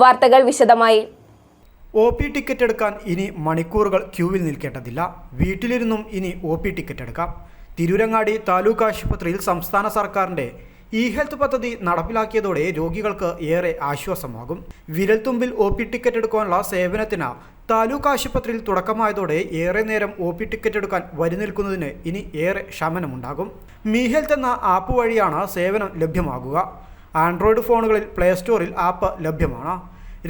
വാർത്തകൾ വിശദമായി. O P ticket എടുക്കാൻ ഇനി മണിക്കൂറുകൾ ക്യൂവിൽ നിൽക്കേണ്ടതില്ല. വീട്ടിലിരുന്നും ഇനി ഒ പി ടിക്കറ്റ് എടുക്കാം. തിരൂരങ്ങാടി താലൂക്ക് ആശുപത്രിയിൽ സംസ്ഥാന സർക്കാരിന്റെ ഇ ഹെൽത്ത് പദ്ധതി നടപ്പിലാക്കിയതോടെ രോഗികൾക്ക് ഏറെ ആശ്വാസമാകും. വിരൽത്തുമ്പിൽ ഒ പി ടിക്കറ്റ് എടുക്കാനുള്ള സേവനത്തിന് താലൂക്ക് ആശുപത്രിയിൽ തുടക്കമായതോടെ ഏറെ നേരം ഒ പി ടിക്കറ്റ് എടുക്കാൻ വരി നിൽക്കുന്നതിന് ഇനി ഏറെ ശമനമുണ്ടാകും. മീ ഹെൽത്ത് എന്ന ആപ്പ് വഴിയാണ് സേവനം ലഭ്യമാകുക. ആൻഡ്രോയിഡ് ഫോണുകളിൽ പ്ലേ സ്റ്റോറിൽ ആപ്പ് ലഭ്യമാണ്.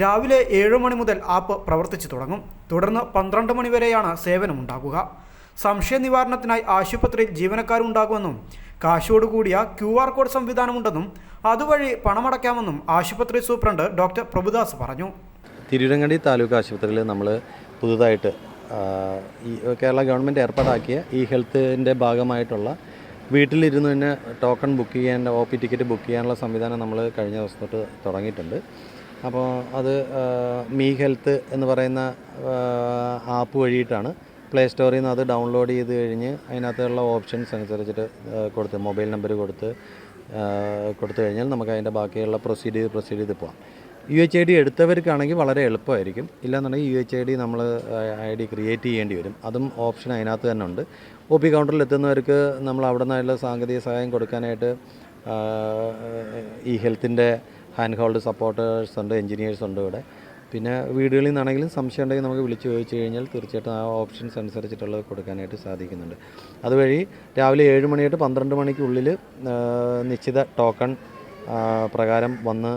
രാവിലെ ഏഴ് മണി മുതൽ ആപ്പ് പ്രവർത്തിച്ചു തുടങ്ങും. തുടർന്ന് പന്ത്രണ്ട് മണി വരെയാണ് സേവനമുണ്ടാകുക സംശയ നിവാരണത്തിനായി ആശുപത്രിയിൽ ജീവനക്കാരുണ്ടാകുമെന്നും കാശോട് കൂടിയ ക്യു ആർ കോഡ് സംവിധാനമുണ്ടെന്നും അതുവഴി പണമടയ്ക്കാമെന്നും ആശുപത്രി സൂപ്രണ്ട് ഡോക്ടർ പ്രഭുദാസ് പറഞ്ഞു. തിരൂരങ്ങാടി താലൂക്ക് ആശുപത്രിയിൽ നമ്മൾ പുതുതായിട്ട് ഈ കേരള ഗവൺമെന്റ് ഏർപ്പാടാക്കിയ ഈ ഹെൽത്തിന്റെ ഭാഗമായിട്ടുള്ള വീട്ടിലിരുന്ന് തന്നെ ടോക്കൺ ബുക്ക് ചെയ്യാൻ ഒ പി ടിക്കറ്റ് ബുക്ക് ചെയ്യാനുള്ള സംവിധാനം നമ്മൾ കഴിഞ്ഞ ദിവസം തൊട്ട് തുടങ്ങിയിട്ടുണ്ട്. അപ്പോൾ അത് മീ ഹെൽത്ത് എന്ന് പറയുന്ന ആപ്പ് വഴിയിട്ടാണ് പ്ലേ സ്റ്റോറിൽ നിന്ന് അത് ഡൗൺലോഡ് ചെയ്ത് കഴിഞ്ഞ് അതിനകത്തുള്ള ഓപ്ഷൻസ് അനുസരിച്ചിട്ട് കൊടുത്ത് മൊബൈൽ നമ്പർ കൊടുത്ത് കൊടുത്തു കഴിഞ്ഞാൽ നമുക്ക് അതിന്റെ ബാക്കിയുള്ള പ്രൊസീഡ് പ്രൊസീഡ് ചെയ്ത് പോകാം യു എച്ച് ഐ ഡി എടുത്തവർക്കാണെങ്കിൽ വളരെ എളുപ്പമായിരിക്കും. ഇല്ലാന്നുണ്ടെങ്കിൽ യു എച്ച് ഐ ഡി നമ്മൾ ഐ ഡി ക്രിയേറ്റ് ചെയ്യേണ്ടി വരും. അതും ഓപ്ഷൻ അതിനകത്ത് തന്നെ ഉണ്ട്. ഒ പി കൗണ്ടറിൽ എത്തുന്നവർക്ക് നമ്മൾ അവിടെ നിന്നുള്ള സാങ്കേതിക സഹായം കൊടുക്കാനായിട്ട് ഈ ഹെൽത്തിന്റെ ഹാൻഡ് ഹോൾഡ് സപ്പോർട്ടേഴ്സ് ഉണ്ട് എഞ്ചിനീയേഴ്സ് ഉണ്ട് ഇവിടെ. പിന്നെ വീടുകളിൽ നിന്നാണെങ്കിലും സംശയം ഉണ്ടെങ്കിൽ നമുക്ക് വിളിച്ച് ചോദിച്ചു കഴിഞ്ഞാൽ തീർച്ചയായിട്ടും ആ ഓപ്ഷൻസ് അനുസരിച്ചിട്ടുള്ളത് കൊടുക്കാനായിട്ട് സാധിക്കുന്നുണ്ട്. അതുവഴി രാവിലെ ഏഴ് മണി തൊട്ട് പന്ത്രണ്ട് മണിക്കുള്ളിൽ നിശ്ചിത ടോക്കൺ പ്രകാരം വന്ന്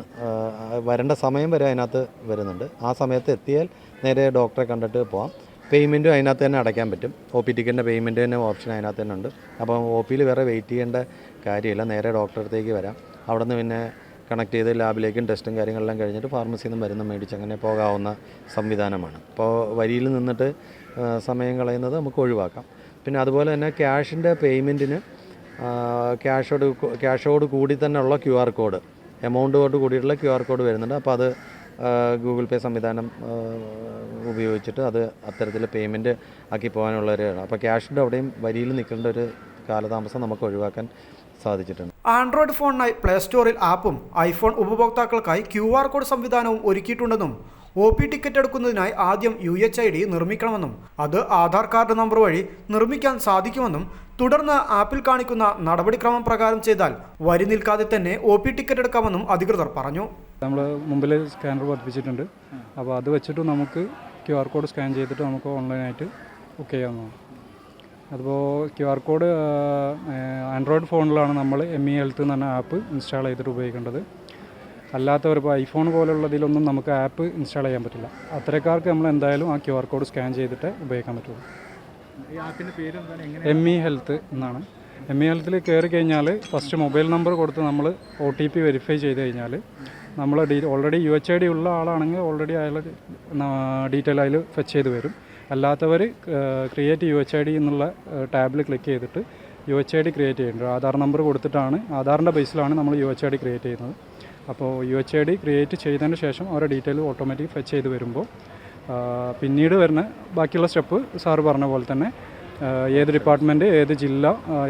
വരേണ്ട സമയം വരെ അതിനകത്ത് വരുന്നുണ്ട്. ആ സമയത്ത് എത്തിയാൽ നേരെ ഡോക്ടറെ കണ്ടിട്ട് പോവാം. പേയ്മെന്റും അതിനകത്ത് തന്നെ അടയ്ക്കാൻ പറ്റും. ഒ പി ടിക്കറ്റിന്റെ പേയ്മെന്റ് തന്നെ ഓപ്ഷൻ അതിനകത്ത് തന്നെ ഉണ്ട്. അപ്പം ഒ പിയിൽ വേറെ വെയിറ്റ് ചെയ്യേണ്ട കാര്യമില്ല. നേരെ ഡോക്ടറെ അടുത്തേക്ക് വരാം. അവിടെ നിന്ന് പിന്നെ കണക്ട് ചെയ്ത് ലാബിലേക്കും ടെസ്റ്റും കാര്യങ്ങളെല്ലാം കഴിഞ്ഞിട്ട് ഫാർമസിയിൽ നിന്ന് മരുന്ന് മേടിച്ച് അങ്ങനെ പോകാവുന്ന സംവിധാനമാണ്. അപ്പോൾ വരിയിൽ നിന്നിട്ട് സമയം കളയുന്നത് നമുക്ക് ഒഴിവാക്കാം. പിന്നെ അതുപോലെ തന്നെ ക്യാഷിന്റെ പേയ്മെന്റിന് ക്യാഷോട് ക്യാഷോട് കൂടി തന്നെ ഉള്ള ക്യു ആർ കോഡ് എമൗണ്ടോട് കൂടിയിട്ടുള്ള ക്യു ആർ കോഡ് വരുന്നുണ്ട്. അപ്പോൾ അത് ഗൂഗിൾ പേ സംവിധാനം ഉപയോഗിച്ചിട്ട് അത് അത്തരത്തിൽ പേയ്മെന്റ് ആക്കി പോകാനുള്ളവരാണ് അപ്പോൾ ക്യാഷിന്റെ അവിടെയും വരിയിൽ നിൽക്കേണ്ട ഒരു കാലതാമസം നമുക്ക് ഒഴിവാക്കാൻ സാധിച്ചിട്ടുണ്ട്. ആൻഡ്രോയിഡ് ഫോണിനായി പ്ലേ സ്റ്റോറിൽ ആപ്പും ഐഫോൺ ഉപഭോക്താക്കൾക്കായി ക്യു ആർ കോഡ് സംവിധാനവും ഒരുക്കിയിട്ടുണ്ടെന്നും ഒ പി ടിക്കറ്റ് എടുക്കുന്നതിനായി ആദ്യം യു എച്ച് ഐ ഡി നിർമ്മിക്കണമെന്നും അത് ആധാർ കാർഡ് നമ്പർ വഴി നിർമ്മിക്കാൻ സാധിക്കുമെന്നും തുടർന്ന് ആപ്പിൽ കാണിക്കുന്ന നടപടിക്രമം പ്രകാരം ചെയ്താൽ വരി നിൽക്കാതെ തന്നെ ഒ പി ടിക്കറ്റ് എടുക്കാമെന്നും അധികൃതർ പറഞ്ഞു. നമ്മൾ മുമ്പിൽ സ്കാനർ പതിപ്പിച്ചിട്ടുണ്ട് അപ്പോൾ അത് വെച്ചിട്ട് നമുക്ക് ക്യു ആർ കോഡ് സ്കാൻ ചെയ്തിട്ട് നമുക്ക് ഓൺലൈനായിട്ട് ബുക്ക് ചെയ്യാവുന്നതാണ്. അതിപ്പോൾ ക്യു ആർ കോഡ് ആൻഡ്രോയിഡ് ഫോണിലാണ് നമ്മൾ എം ഇ ഹെൽത്ത് എന്ന് പറഞ്ഞ ആപ്പ് ഇൻസ്റ്റാൾ ചെയ്തിട്ട് ഉപയോഗിക്കേണ്ടത്. അല്ലാത്തവർ ഇപ്പോൾ ഐഫോൺ പോലുള്ളതിലൊന്നും നമുക്ക് ആപ്പ് ഇൻസ്റ്റാൾ ചെയ്യാൻ പറ്റില്ല. അത്തരക്കാർക്ക് നമ്മൾ എന്തായാലും ആ ക്യു ആർ കോഡ് സ്കാൻ ചെയ്തിട്ട് ഉപയോഗിക്കാൻ പറ്റുള്ളൂ. എം ഇ ഹെൽത്ത് എന്നാണ്. എം ഇ ഹെൽത്തിൽ കയറി കഴിഞ്ഞാൽ ഫസ്റ്റ് മൊബൈൽ നമ്പർ കൊടുത്ത് നമ്മൾ ഒ ടി പി വെരിഫൈ ചെയ്ത് കഴിഞ്ഞാൽ നമ്മൾ D already U H I D ഉള്ള ആളാണെങ്കിൽ ഓൾറെഡി അയാൾ ഡീറ്റെയിൽ അതിൽ ഫെച്ച് ചെയ്ത് വരും. അല്ലാത്തവർ create U H I D എന്നുള്ള ടാബിൽ ക്ലിക്ക് ചെയ്തിട്ട് U H I D create ചെയ്യേണ്ടത് ആധാർ നമ്പർ കൊടുത്തിട്ടാണ് ആധാറിന്റെ ബേസിലാണ് നമ്മൾ U H I D create ചെയ്യുന്നത്. അപ്പോൾ U H I D create ചെയ്തതിന് ശേഷം അവരുടെ ഡീറ്റെയിൽ ഓട്ടോമാറ്റിക് ഫെച്ച് ചെയ്ത് വരുമ്പോൾ പിന്നീട് വരുന്ന ബാക്കിയുള്ള സ്റ്റെപ്പ് സാറ് പറഞ്ഞ പോലെ തന്നെ ഏത് ഡിപ്പാർട്ട്മെന്റ് ഏത് ജില്ല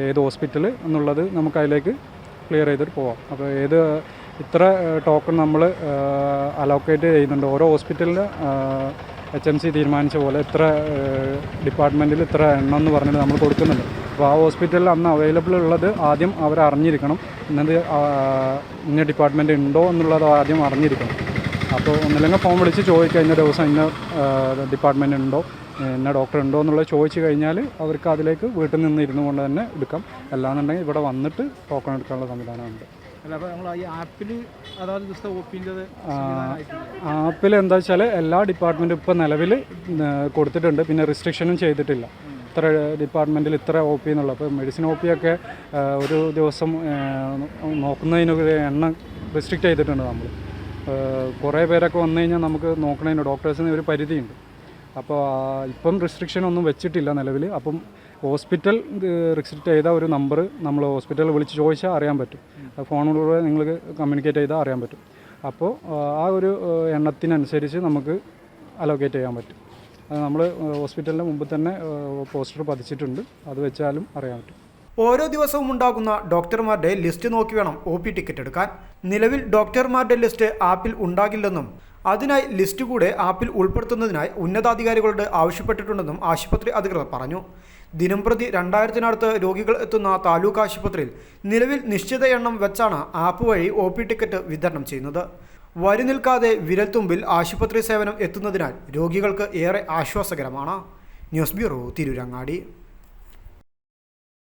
ഏത് ഹോസ്പിറ്റൽ എന്നുള്ളത് നമുക്ക് അതിലേക്ക് ക്ലിയർ ചെയ്തിട്ട് പോവാം. അപ്പോൾ ഏത് ഇത്ര ടോക്കൺ നമ്മൾ അലോക്കേറ്റ് ചെയ്യുന്നുണ്ട്. ഓരോ ഹോസ്പിറ്റലിൽ എച്ച് എം സി തീരുമാനിച്ച പോലെ ഇത്ര ഡിപ്പാർട്ട്മെന്റിൽ ഇത്ര എണ്ണം എന്ന് പറഞ്ഞിട്ട് നമ്മൾ കൊടുക്കുന്നുണ്ട്. അപ്പോൾ ആ ഹോസ്പിറ്റലിൽ അന്ന് അവൈലബിൾ ഉള്ളത് ആദ്യം അവർ അറിഞ്ഞിരിക്കണം. ഇന്നത് ഇന്ന ഡിപ്പാർട്ട്മെന്റ് ഉണ്ടോ എന്നുള്ളത് ആദ്യം അറിഞ്ഞിരിക്കണം. അപ്പോൾ ഒന്നില്ലെങ്കിൽ ഫോൺ വിളിച്ച് ചോദിക്കുക ഇന്ന ദിവസം ഇന്ന ഡിപ്പാർട്ട്മെന്റ് ഉണ്ടോ ഇന്ന ഡോക്ടർ ഉണ്ടോ എന്നുള്ളത് ചോദിച്ചു കഴിഞ്ഞാൽ അവർക്ക് അതിലേക്ക് വീട്ടിൽ നിന്ന് ഇരുന്നു കൊണ്ട് തന്നെ എടുക്കാം. അല്ലാന്നുണ്ടെങ്കിൽ ഇവിടെ വന്നിട്ട് ടോക്കൺ എടുക്കാനുള്ള സംവിധാനമുണ്ട്. ആപ്പിൽ എന്താ വെച്ചാൽ എല്ലാ ഡിപ്പാർട്ട്മെന്റും ഇപ്പോൾ നിലവിൽ കൊടുത്തിട്ടുണ്ട്. പിന്നെ റിസ്ട്രിക്ഷനും ചെയ്തിട്ടില്ല. ഇത്ര ഡിപ്പാർട്ട്മെന്റിൽ ഇത്ര ഒ പി എന്നുള്ള അപ്പോൾ മെഡിസിൻ ഒ പി ഒക്കെ ഒരു ദിവസം ആ, നോക്കുന്നതിനൊരു എണ്ണം റിസ്ട്രിക്റ്റ് ചെയ്തിട്ടുണ്ട് നമ്മൾ കുറേ പേരൊക്കെ വന്നു കഴിഞ്ഞാൽ നമുക്ക് നോക്കണതിന് ഡോക്ടേഴ്സിന് ഒരു പരിധിയുണ്ട്. അപ്പോൾ ഇപ്പം റിസ്ട്രിക്ഷൻ ഒന്നും വെച്ചിട്ടില്ല നിലവിൽ അപ്പം ഹോസ്പിറ്റൽ റെസ്ട്രിക്റ്റ് ചെയ്ത ഒരു നമ്പർ നമ്മൾ ഹോസ്പിറ്റലിൽ വിളിച്ച് ചോദിച്ചാൽ അറിയാൻ പറ്റും. ഫോണിലൂടെ നിങ്ങൾക്ക് കമ്മ്യൂണിക്കേറ്റ് ചെയ്താൽ അറിയാൻ പറ്റും. അപ്പോൾ ആ ഒരു എണ്ണത്തിനനുസരിച്ച് നമുക്ക് അലോക്കേറ്റ് ചെയ്യാൻ പറ്റും. നമ്മൾ ഹോസ്പിറ്റലിന്റെ മുമ്പ് തന്നെ പോസ്റ്റർ പതിച്ചിട്ടുണ്ട്. അത് വെച്ചാലും അറിയാൻ പറ്റും. ഓരോ ദിവസവും ഉണ്ടാകുന്ന ഡോക്ടർമാരുടെ ലിസ്റ്റ് നോക്കി വേണം ഒ പി ടിക്കറ്റ് എടുക്കാൻ. നിലവിൽ ഡോക്ടർമാരുടെ ലിസ്റ്റ് ആപ്പിൽ ഉണ്ടാകില്ലെന്നും അതിനായി ലിസ്റ്റ് കൂടെ ആപ്പിൽ ഉൾപ്പെടുത്തുന്നതിനായി ഉന്നതാധികാരികളോട് ആവശ്യപ്പെട്ടിട്ടുണ്ടെന്നും ആശുപത്രി അധികൃതർ പറഞ്ഞു. ദിനംപ്രതി രണ്ടായിരത്തിനടുത്ത് രോഗികൾ എത്തുന്ന താലൂക്ക് ആശുപത്രിയിൽ നിലവിൽ നിശ്ചിത എണ്ണം വെച്ചാണ് ആപ്പ് വഴി ഒ ടിക്കറ്റ് വിതരണം ചെയ്യുന്നത്. വരി നിൽക്കാതെ വിരൽത്തുമ്പിൽ ആശുപത്രി സേവനം എത്തുന്നതിനാൽ രോഗികൾക്ക് ഏറെ ആശ്വാസകരമാണ്. News bureau Tirurangadi.